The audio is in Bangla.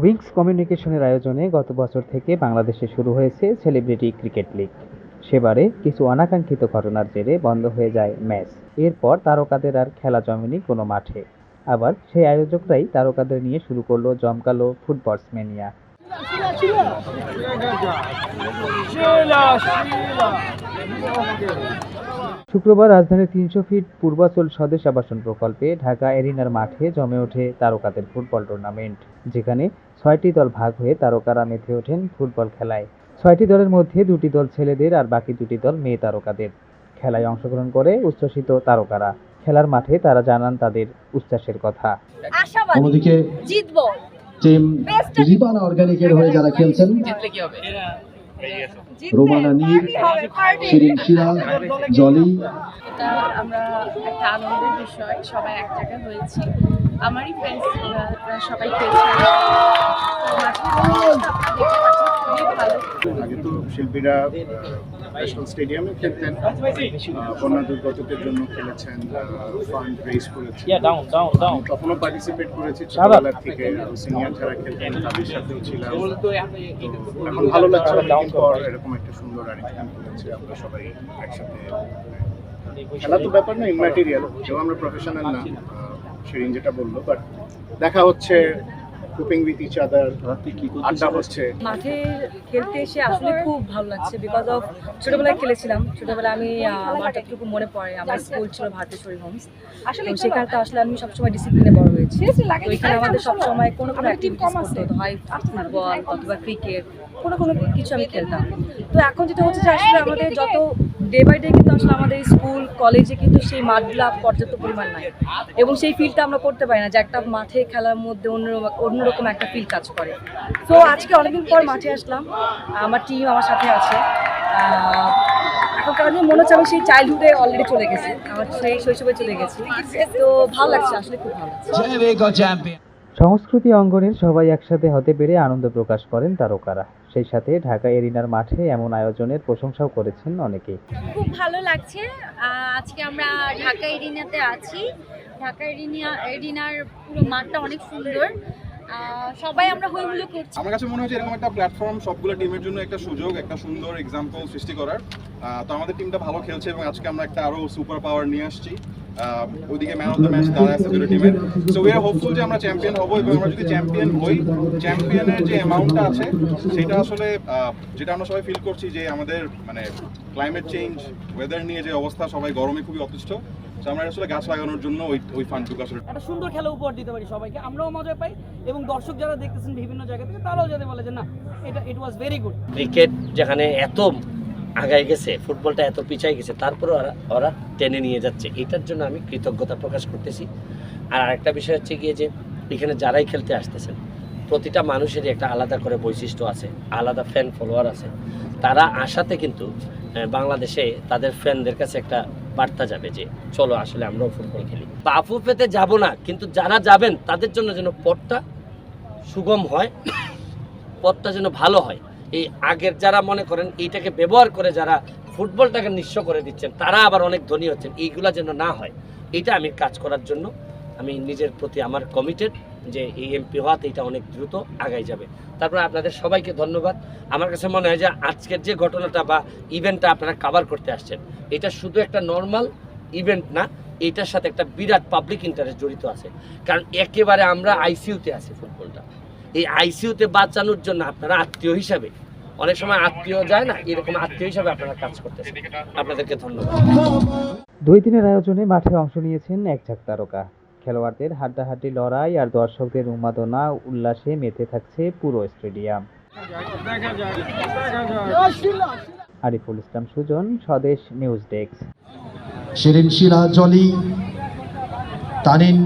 উইংস কমিউনিকেশনের আয়োজনে গত বছর থেকে বাংলাদেশে শুরু হয়েছে সেলিব্রিটি ক্রিকেট লিগ। সেবারে কিছু অনাকাঙ্ক্ষিত ঘটনার জেরে বন্ধ হয়ে যায় ম্যাচ। এরপর তারকাদের আর খেলা জমেনি কোনো মাঠে। আবার সেই আয়োজকরাই তারকাদের নিয়ে শুরু করল জমকালো ফুটবলসম্যানিয়া শুক্রবার রাজধানীর তিনশো ফিট পূর্বাচল স্বদেশ আবাসন প্রকল্পে ঢাকা এরিনার মাঠে জমে ওঠে তারকাদের ফুটবল টুর্নামেন্ট যেখানে ছয়টি দল ভাগ হয়ে তারকারা মেতে ওঠেন ফুটবল খেলায়। ছয়টি দলের মধ্যে দুটি দল ছেলেদের আর বাকি দুটি দল মেয়ে তারকাদের। খেলায় অংশগ্রহণ করে উচ্ছ্বসিত তারকারা। খেলার মাঠে তারা জানান তাদের উচ্ছ্বাসের কথা। অন্যদিকে জিতবো। টিম রিবানা অর্গানিকের হয়ে যারা খেলছেন রোমানা নীর শিরিন শিরা জলি। এটা আমরা একটা আনন্দের বিষয় সবাই এক জায়গায় হয়েছি। আমারই ফ্রেন্ডস সবাই খেলছে আগে তো শিল্পীরা ন্যাশনাল স্টেডিয়ামে খেলতেন বন্যা দুর্গতদের জন্য খেলেছেন ফান্ড রেজ করেছেন। তখনও পার্টিসিপেট করেছি ছোটবেলার থেকে সিনিয়র যারা খেলতেন তাদের সাথেও ছিলাম। এখন ভালো লাগছে অনেকদিন পর এরকম একটা সুন্দর অ্যারেঞ্জমেন্ট করেছে আমরা সবাই একসাথে খেলা তো ব্যাপার না ইনম্যাটেরিয়াল কেউ আমরা প্রফেশনাল না শিরিন যেটা বলল বাট দেখা হচ্ছে কুপিং উইথ ইচ আদার আড্ডা হচ্ছে। মাঠে খেলতে এসে আসলে খুব ভালো লাগছে বিকজ অফ ছোটবেলায় খেলেছিলাম। ছোটবেলায় আমি আমার যতটুকু মনে পড়ে আমার স্কুল ছিল ভারতেশ্বরী হোমস আসলে সেখানে তো আসলে আমি সবসময় ডিসিপ্লিনে বড় হয়েছি। তো এখানে আমাদের সবসময় কোনো কোনো অ্যাক্টিভিটিস করতে হতো হয় ফুটবল অথবা ক্রিকেট কোনো কোনো কিছু আমি খেলতাম। তো এখন যেটা হচ্ছে যে আসলে আমাদের যত ডে বাই ডে কিন্তু আসলে আমাদের স্কুল, কলেজে কিন্তু সেই মাঠগুলো পর্যাপ্ত পরিমাণ নাই। এবং সেই ফিলটা আমরা করতে পারি না, যে একটা মাঠে খেলার মধ্যে অন্য অন্যরকম একটা ফিল কাজ করে। তো আজকে অনেকদিন পর মাঠে আসলাম, আমার টিম আমার সাথে আছে। এখন কারণ মনে হচ্ছে আমি সেই চাইল্ডহুডে অলরেডি চলে গেছি, আমার সেই শৈশবে চলে গেছি। তো ভালো লাগছে, আসলে খুব ভালো লাগছে। সংস্কৃতি অঙ্গনের সবাই একসাথে হতে পেরে আনন্দ প্রকাশ করেন তারকারা। সেই সাথে ঢাকা এরিনার মাঠে এমন আয়োজনের প্রশংসাও করেছেন অনেকেই। খুব ভালো লাগছে। আজকে আমরা ঢাকা এরিনাতে আছি। ঢাকা এরিনা এরিনার পুরো মাঠটা অনেক সুন্দর। সবাই আমরা হইহুল্লো করছি। আমার কাছে মনে হচ্ছে এরকম একটা প্ল্যাটফর্ম সবগুলো টিমের জন্য একটা সুযোগ একটা সুন্দর এক্সাম্পল সৃষ্টি করার। তো আমাদের টিমটা ভালো খেলছে এবং আজকে আমরা একটা আরও সুপার পাওয়ার নিয়ে আসছি। আহ, ওইদিকে ম্যান অফ দ্য ম্যাচ দাঁড়ায় আছে দুটো টিমের সো উই আর হোপফুল যে আমরা চ্যাম্পিয়ন হব এবং আমরা যদি চ্যাম্পিয়ন হই চ্যাম্পিয়নের যে অ্যামাউন্টটা আছে সেটা আসলে যেটা আমরা সবাই ফিল করছি যে আমাদের মানে ক্লাইমেট চেঞ্জ ওয়েদার নিয়ে যে অবস্থা সবাই গরমে খুবই অতিষ্ঠ। আমরা আসলে গাছ লাগানোর জন্য ওই ওই ফান্ডটুকু আসলে একটা সুন্দর খেলা উপহার দিতে পারি সবাইকে। আমরাও মজা পাই এবং দর্শক যারা দেখতেছেন বিভিন্ন জায়গা থেকে তারাও যাতে বলে যে না এটা it was very good cricket যেখানে এত আগায় গেছে, ফুটবলটা এত পিছায় গেছে তারপরে ওরা ওরা টেনে নিয়ে যাচ্ছে। এটার জন্য আমি কৃতজ্ঞতা প্রকাশ করতেছি। আর আরেকটা বিষয় হচ্ছে গিয়ে যে, এখানে যারাই খেলতে আসতেছেন, প্রতিটা মানুষেরই একটা আলাদা করে বৈশিষ্ট্য আছে, আলাদা ফ্যান ফলোয়ার আছে। তারা আসাতে কিন্তু বাংলাদেশে তাদের ফ্যানদের কাছে একটা বার্তা যাবে যে, চলো আসলে আমরাও ফুটবল খেলি। বাফু পেতে যাব না, কিন্তু যারা যাবেন, তাদের জন্য যেন পথটা সুগম হয়, পথটা যেন ভালো হয়। এই আগের যারা মনে করেন এইটাকে ব্যবহার করে যারা ফুটবলটাকে নিঃস্ব করে দিচ্ছেন, তারা আবার অনেক ধনী হচ্ছেন। এইগুলা যেন না হয়। এটা আমি কাজ করার জন্য আমি নিজের প্রতি আমার কমিটেড যে এই এমপি হওয়াতে এটা অনেক দ্রুত আগাই যাবে। তারপরে আপনাদের সবাইকে ধন্যবাদ। আমার কাছে মনে হয় যে আজকের যে ঘটনাটা বা ইভেন্টটা আপনারা কাভার করতে আসছেন, এটা শুধু একটা নর্মাল ইভেন্ট না, এটার সাথে একটা বিরাট পাবলিক ইন্টারেস্ট জড়িত আছে। কারণ একেবারে আমরা আইসিইউতে আছি ফুটবলটা। এই আইসিইউতে বাঁচানোর জন্য আপনারা আত্মীয় হিসাবে অনেক সময় আত্মীয় যায় না এরকম আত্মীয় হিসাবে আপনারা কাজ করতেছেন। আপনাদেরকে ধন্যবাদ। দুই দিনের আয়োজনে মাঠে অংশ নিয়েছেন এক ঝাঁক তারকা। খেলোয়াড়দের হাড্ডাহাড্ডি লড়াই আর দর্শকদের উন্মাদনা উল্লাসে মেতে থাকছে পুরো স্টেডিয়াম। আরিফুল ইসলাম সুজন স্বদেশ নিউজ ডেস্ক। শিরিন শিরা জলি তানিন